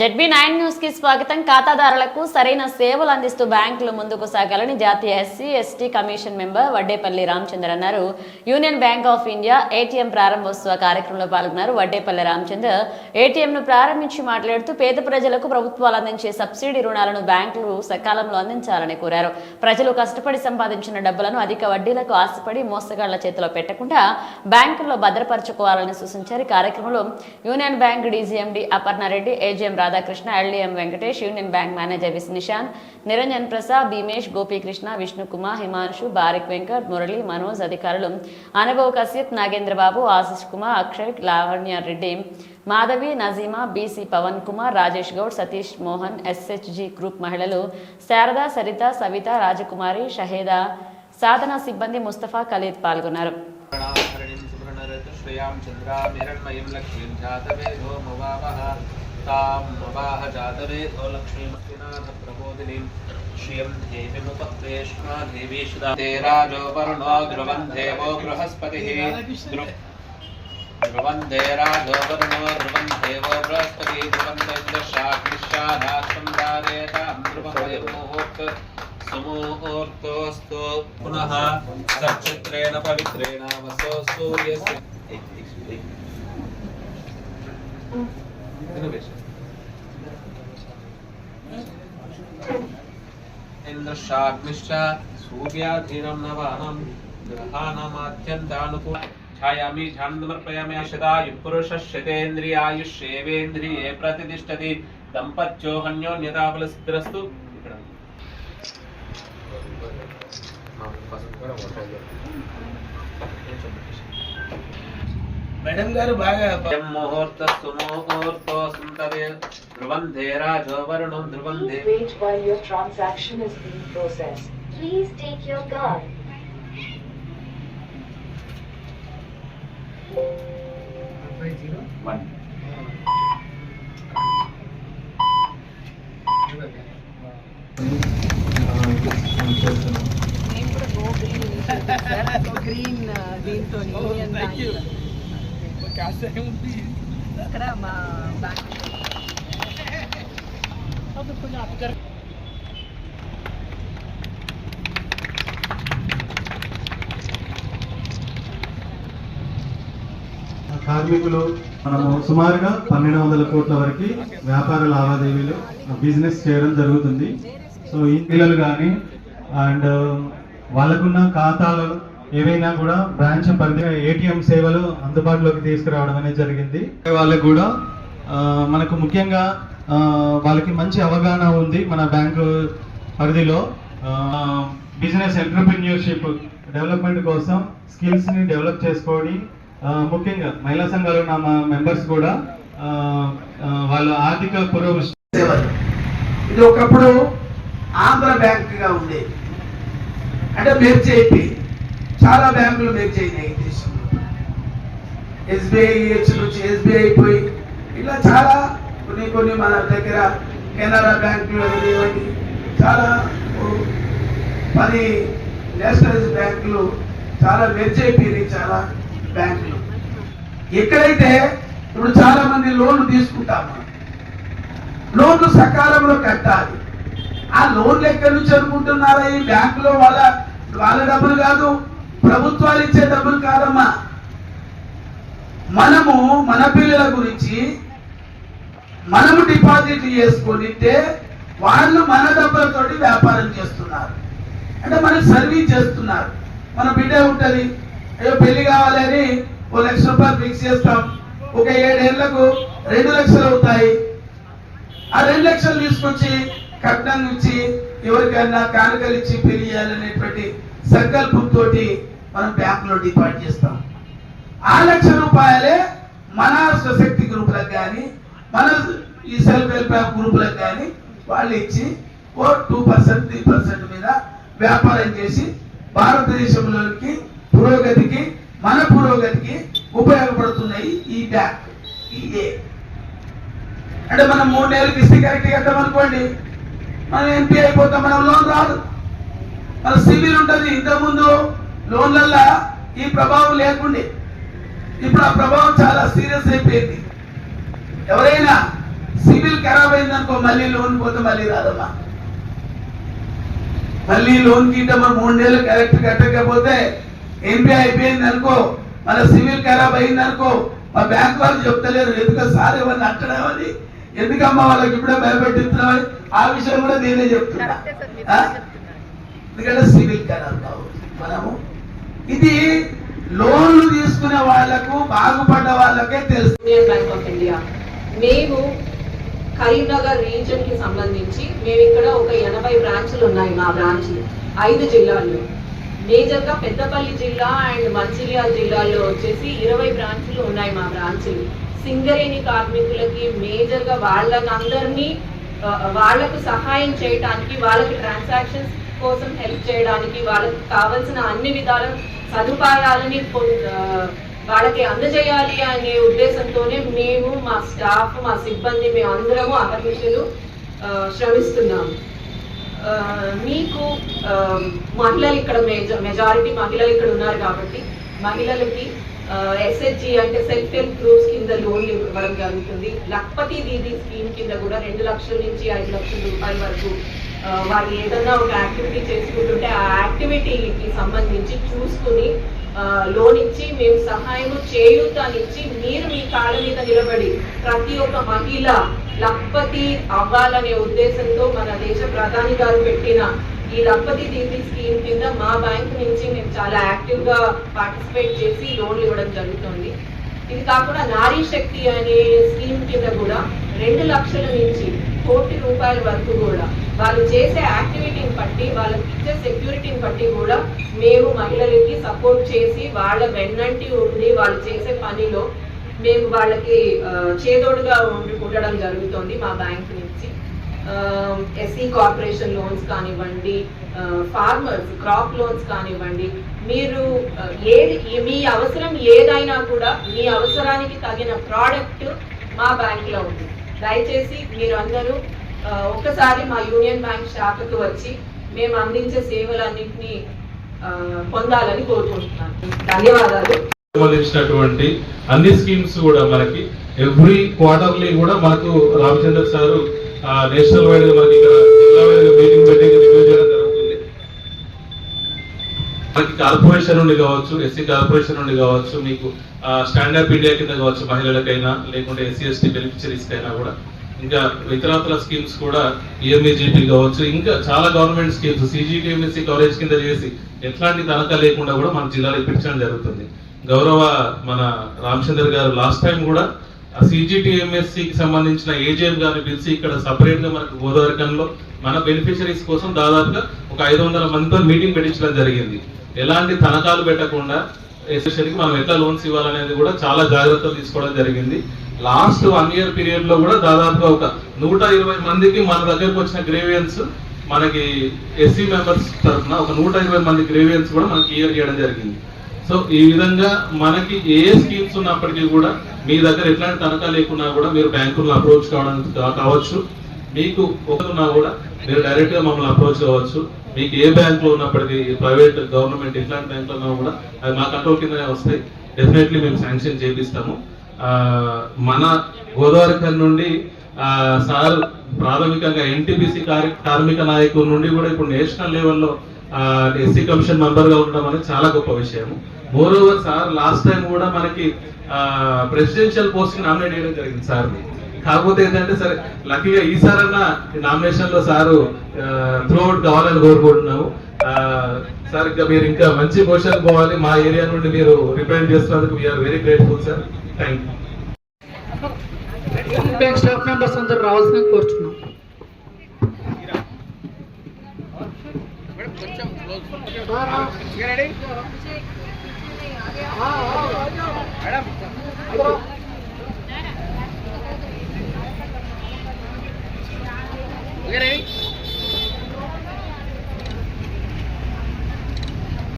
ZB nine న్యూస్కి స్వాగతం. ఖాతాదారులకు సరైన సేవలు అందిస్తూ బ్యాంకులు ముందుకు సాగాలని జాతీయ SC ST commission member Vaddepalli Ramachandra అన్నారు. Union bank of India ATM ప్రారంభోత్సవ కార్యక్రమంలో పాల్గొన్నారు వడ్డేపల్లి రామచంద్ర. ఏటీఎంను ప్రారంభించి మాట్లాడుతూ పేద ప్రజలకు ప్రభుత్వాలు అందించే సబ్సిడీ రుణాలను బ్యాంకులు సకాలంలో అందించాలని కోరారు. ప్రజలు కష్టపడి సంపాదించిన డబ్బులను అధిక వడ్డీలకు ఆశపడి మోసగాళ్ళ చేతిలో పెట్టకుండా బ్యాంకుల్లో భద్రపరచుకోవాలని సూచించారు. కార్యక్రమంలో union bank D G M D Aparna Reddy A G M Radhakrishna L D M Venkatesh union bank manager విస్ నిశాంత్ నిరంజన్ ప్రసాద్ భీమేష్ గోపీకృష్ణ విష్ణుకుమార్ హిమాంశు బారిక్ వెంకట్ మురళి మనోజ్ అధికారులు. Anubhav Kashyap Nagendrababu Ashish Kumar Akshay Lavanya Reddy. Madhavi Najeema BC Pavan Kumar Rajesh Goud Satish Mohan SHG group మహిళలు. శారద సరిత సవిత రాజకుమారి షహేదా సాధన సిబ్బంది Mustafa Khalid పాల్గొన్నారు. శ్రేయాం చంద్రామిరణ్మయం లక్ష్మీం జాతవేదో మవావహ तां नवाह जातवेधो लक्ष्मीमतिनाथप्रबोधिनीं श्रियं देवीमुपक्रेष्मा देवीशुदा देराजो वर्णो ध्रुवन् देवो बृहस्पतिः ध्रुवन् देराजो वर्णो ध्रुवन् देवो बृहस्पतिः ध्रुवन् दैन्दशाग्निशादाश्वं दादेतां ध्रुवमुहूर्त समूहोर्तोऽस्तु पुनः सच्चित्रेण पवित्रेण वसो सूर्यस्य సూర్యస్య ఇంద్రశాగ్నిశ్చ సూర్యాధీనం నవానం గ్రహాణమాద్యంతానుకూల ఛాయామి ఝాండమర్పయామి శతాయు పురుషశ్యతేంద్రియాయుష్యేవేంద్రియే ప్రతిష్టతి దంపత్యోహన్యోన్యతాఫలసిద్ధిరస్తు ఇక్కడ మేడం గారు బాగా ముహూర్త సుముహూర్తో సంతదే ధ్రువం ధేరాజో వరుణం ధ్రువం ధే Please wait while your transaction is being processed. Please take your guard. One green దీంతో మా కార్మికులు మనము సుమారుగా పన్నెండు వందల కోట్ల వరకు వ్యాపార లావాదేవీలు బిజినెస్ చేయడం జరుగుతుంది. సో ఈ పిల్లలు కానీ అండ్ వాళ్ళకున్న ఖాతాలు ఏవైనా కూడా బ్రాంచ్ పరిధి ఏటీఎం సేవలు అందుబాటులోకి తీసుకురావడం అనేది జరిగింది. వాళ్ళకు కూడా మనకు ముఖ్యంగా వాళ్ళకి మంచి అవగాహన ఉంది మన బ్యాంకు పరిధిలో. బిజినెస్ ఎంటర్ప్రిన్యూర్షిప్ డెవలప్మెంట్ కోసం స్కిల్స్ని డెవలప్ చేసుకొని ముఖ్యంగా మహిళా సంఘాలు ఉన్న మా మెంబర్స్ కూడా వాళ్ళ ఆర్థిక పురోగతి ఇది ఒకప్పుడు ఆంధ్ర బ్యాంక్గా ఉండేది. అంటే మెర్జ్ అయిపోయి చాలా బ్యాంకులు మెర్జ్ అయినాయి ఈ దేశంలో ఎస్బీఐ నుంచి ఎస్బీఐ పోయి ఇట్లా చాలా కొన్ని కొన్ని మన దగ్గర కెనరా బ్యాంకులు అనేవి చాలా పది నేషనలైజ్ బ్యాంకులు చాలా మెర్జ్ అయిపోయినాయి చాలా బ్యాంకులు. ఎక్కడైతే ఇప్పుడు చాలా మంది లోన్లు తీసుకుంటాము లోన్లు సకాలంలో కట్టాలి. ఆ లోన్లు ఎక్కడి నుంచి అనుకుంటున్నారా ఈ బ్యాంకులో వాళ్ళ వాళ్ళ డబ్బులు కాదు? ప్రభుత్వాలు ఇచ్చే డబ్బులు కాదమ్మా. మనము మన పిల్లల గురించి మనము డిపాజిట్ చేసుకుంటే వాళ్ళు మన డబ్బులతోటి వ్యాపారం చేస్తున్నారు. అంటే మనకి సర్వీస్ చేస్తున్నారు. మన బిడ్డ ఉంటుంది. అయ్యో పెళ్ళి కావాలని ఓ లక్ష రూపాయలు ఫిక్స్ చేస్తాం. ఒక ఏడేళ్ళకు రెండు లక్షలు అవుతాయి. ఆ రెండు లక్షలు తీసుకొచ్చి కట్నం ఇచ్చి ఎవరికైనా కానుకలు ఇచ్చి పెళ్ళి చేయాలనేటువంటి సంకల్పంతో మనం బ్యాంకులో డిపాజిట్ చేస్తాం. ఆ లక్ష రూపాయలే మన స్వశక్తి గ్రూపులకు కానీ మన ఈ సెల్ఫ్ హెల్ప్ గ్రూపులకు కానీ వాళ్ళు ఇచ్చి ఓ టూ పర్సెంట్ త్రీ పర్సెంట్ మీద వ్యాపారం చేసి భారతదేశంలోకి పురోగతికి మన పురోగతికి ఉపయోగపడుతున్నాయి ఈ బ్యాంక్ ఈ ఏ. అంటే మనం మూడు నెలలు ఇస్తే కరెక్ట్ కట్టాం అనుకోండి. మనం ఎంపీ అయిపోతాం మనం లోన్ రాదు. మన సివిల్ ఉంటుంది ఇంతకుముందు. లోన్లల్లా ఈ ప్రభావం లేకుండే. ఇప్పుడు ఆ ప్రభావం చాలా సీరియస్ అయిపోయింది. ఎవరైనా సివిల్ ఖరాబ్ అయిందనుకో మళ్ళీ లోన్ పోతే మళ్ళీ రాదమ్మా. మళ్ళీ లోన్ కింద మనం మూడు నెలలు కరెక్ట్ కట్టకపోతే ఎంపీ అయిపోయింది అనుకో మన సివిల్ ఖరాబ్ అయింది అనుకో మా బ్యాంక్ వాళ్ళు చెప్తలేరు ఎందుకు సార్ ఇవన్నీ అట్టడమని ఎందుకమ్మా వాళ్ళకి ఇప్పుడే భయపెట్టిస్తున్నామని ఆ విషయం కూడా నేనే చెప్తున్నా? ఎందుకంటే సివిల్ ఖరాబ్ కావచ్చు. మనము ఇది లోన్లు తీసుకునే వాళ్ళకు బాగుపడ్డ వాళ్ళకే తెలుసు. Bank of India? మేము కరీంనగర్ రీజన్కి సంబంధించి మేము ఇక్కడ ఒక ఎనభై బ్రాంచ్లు ఉన్నాయి మా బ్రాంచ్లు ఐదు జిల్లాల్లో. మేజర్గా పెద్దపల్లి జిల్లా అండ్ మంచిర్యాల జిల్లాలో వచ్చేసి ఇరవై బ్రాంచ్లు ఉన్నాయి మా బ్రాంచ్లు. సింగరేణి కార్మికులకి మేజర్గా వాళ్ళనందరినీ వాళ్ళకు సహాయం చేయడానికి వాళ్ళకి ట్రాన్సాక్షన్స్ కోసం హెల్ప్ చేయడానికి వాళ్ళకి కావాల్సిన అన్ని విధాల సదుపాయాలని వాళ్ళకి అందజేయాలి అనే ఉద్దేశంతోనే మేము మా స్టాఫ్ మా సిబ్బంది మేము అందరము అహర్నిశలు శ్రమిస్తున్నాము. మీకు మహిళలు ఇక్కడ మెజ- మెజారిటీ మహిళలు ఇక్కడ ఉన్నారు కాబట్టి మహిళలకి ఎస్హెచ్జి అంటే సెల్ఫ్ హెల్ప్ గ్రూప్స్ కింద లోన్లు ఇవ్వడం జరుగుతుంది. లక్పతి దీది స్కీమ్ కింద కూడా రెండు లక్షల నుంచి ఐదు లక్షల రూపాయల వరకు వాళ్ళు ఏదన్నా ఒక యాక్టివిటీ చేసుకుంటుంటే ఆ యాక్టివిటీకి సంబంధించి చూసుకుని లోనిచ్చి లోన్ ఇచ్చి మేము సహాయం చేయూతానిచ్చి మీరు మీ కాళ్ళ మీద నిలబడి ప్రతి ఒక్క మహిళ లక్పతి అవ్వాలనే ఉద్దేశంతో మన దేశ ప్రధాని గారు పెట్టిన ఈ లక్పతి దీది స్కీమ్ కింద మా బ్యాంక్ నుంచి మేము చాలా యాక్టివ్గా పార్టిసిపేట్ చేసి లోన్లు ఇవ్వడం జరుగుతుంది. ఇది కాకుండా నారీ శక్తి అనే స్కీమ్ కింద కూడా రెండు లక్షల నుంచి కోటి రూపాయల వరకు కూడా వాళ్ళు చేసే యాక్టివిటీని బట్టి వాళ్ళకి ఇచ్చే సెక్యూరిటీని బట్టి కూడా మేము మహిళలకి సపోర్ట్ చేసి వాళ్ళ వెన్నంటి ఉండి వాళ్ళు చేసే పనిలో మేము వాళ్ళకి చేదోడుగా ఉండి ఉండడం జరుగుతుంది మా బ్యాంక్ నుంచి. ఎస్సీ కార్పొరేషన్ లోన్స్ కానివ్వండి ఫార్మర్స్ క్రాప్ లోన్స్ కానివ్వండి మీరు ఏది మీ అవసరం ఏదైనా కూడా మీ అవసరానికి తగిన ప్రోడక్ట్ మా బ్యాంక్లో ఉంది. దయచేసి మీరు అందరూ ఒక్కసారి మా యూనియన్ బ్యాంక్ శాఖకు వచ్చి మేము అందించే సేవలన్నింటినీ పొందాలని కోరుకుంటున్నాను. ధన్యవాదాలు. సంబంధించినటువంటి అన్ని స్కీమ్స్ కూడా మనకి ఎవ్రీ క్వార్టర్లీ కూడా మనకు రామచంద్ర సారు నేషనల్ వైడ్ మనకి ఇక్కడ జిల్లా వైడ్ మీటింగ్ పెట్టి రివ్యూ చేయడం జరుగుతుంది. మనకి కార్పొరేషన్ నుండి కావచ్చు ఎస్సీ కార్పొరేషన్ నుండి కావచ్చు మీకు స్టాండప్ ఇండియా కింద కావచ్చు మహిళలకైనా లేకుంటే ఎస్సీ ఎస్టీ బెనిఫిషరీస్ కైనా కూడా ఇంకా ఇతరాతర స్కీమ్స్ కూడా ఈఎంఏజీపీ కావచ్చు ఇంకా చాలా గవర్నమెంట్ స్కీమ్స్ సిజిటిఎంఎస్సీ కవరేజ్ కింద చేసి ఎట్లాంటి తనఖా లేకుండా కూడా మన జిల్లాలో ఇప్పించడం జరుగుతుంది. గౌరవ మన రామచంద్ర గారు లాస్ట్ టైం కూడా ఆ CGTMSC సంబంధించిన ఏజీఎం గారిని పిలిచి ఇక్కడ సపరేట్గా మనకు గోదావరికంలో మన బెనిఫిషరీస్ కోసం దాదాపుగా ఒక ఐదు వందల మందితో మీటింగ్ పెట్టించడం జరిగింది. ఎలాంటి తనఖాలు పెట్టకుండా ఎస్పెషల్లీ మనం ఎంత లోన్స్ ఇవ్వాలనేది కూడా చాలా జాగ్రత్తలు తీసుకోవడం జరిగింది. లాస్ట్ వన్ ఇయర్ పీరియడ్లో కూడా దాదాపుగా ఒక నూట ఇరవై మందికి మన దగ్గరకు వచ్చిన గ్రేవియన్స్ మనకి ఎస్సీ మెంబర్స్ తరఫున ఒక నూట ఇరవై మంది గ్రేవియన్స్ కూడా మనకి క్లియర్ చేయడం జరిగింది. సో ఈ విధంగా మనకి ఏ స్కీమ్స్ ఉన్నప్పటికీ కూడా మీ దగ్గర ఎట్లాంటి తనఖా లేకున్నా కూడా మీరు బ్యాంకులను అప్రోచ్ కావడానికి కావచ్చు. మీకు ఒకరున్నా కూడా మీరు డైరెక్ట్గా మమ్మల్ని అప్రోచ్ అవ్వచ్చు మీకు ఏ బ్యాంక్లో ఉన్నప్పటికీ ప్రైవేట్ గవర్నమెంట్ ఇట్లాంటి బ్యాంక్లో ఉన్నా కూడా అది మా కంట్రోల్ కిందనే వస్తాయి. డెఫినెట్లీ మేము శాంక్షన్ చేపిస్తాము. మన గోదావరిఖర్ నుండి సార్ ప్రాథమికంగా ఎన్టీపీసీ కార్మిక నాయకుల నుండి కూడా ఇప్పుడు నేషనల్ లెవెల్లో ఎస్సీ కమిషన్ మెంబర్గా ఉండడం అనేది చాలా గొప్ప విషయం more over sir last time కూడా మనకి ప్రెసిడెన్షియల్ పోస్ట్ నామినేట్ చేయడం జరిగింది సార్ కాకపోతే ఏంటంటే సరే లక్కీగా ఈసారన్నా నామినేషన్లో సారు త్రూఅవుట్ కావాలని కోరుకుంటున్నాము. సార్ ఇంకా మీరు ఇంకా మంచి పొజిషన్ పోవాలి. మా ఏరియా నుండి మీరు రిప్రజెంట్ చేస్తున్నందుకు we are very grateful sir thank you bank staff members అందరూ రావాల్సిన కోరుచున్నాం. Madam Okay, ready?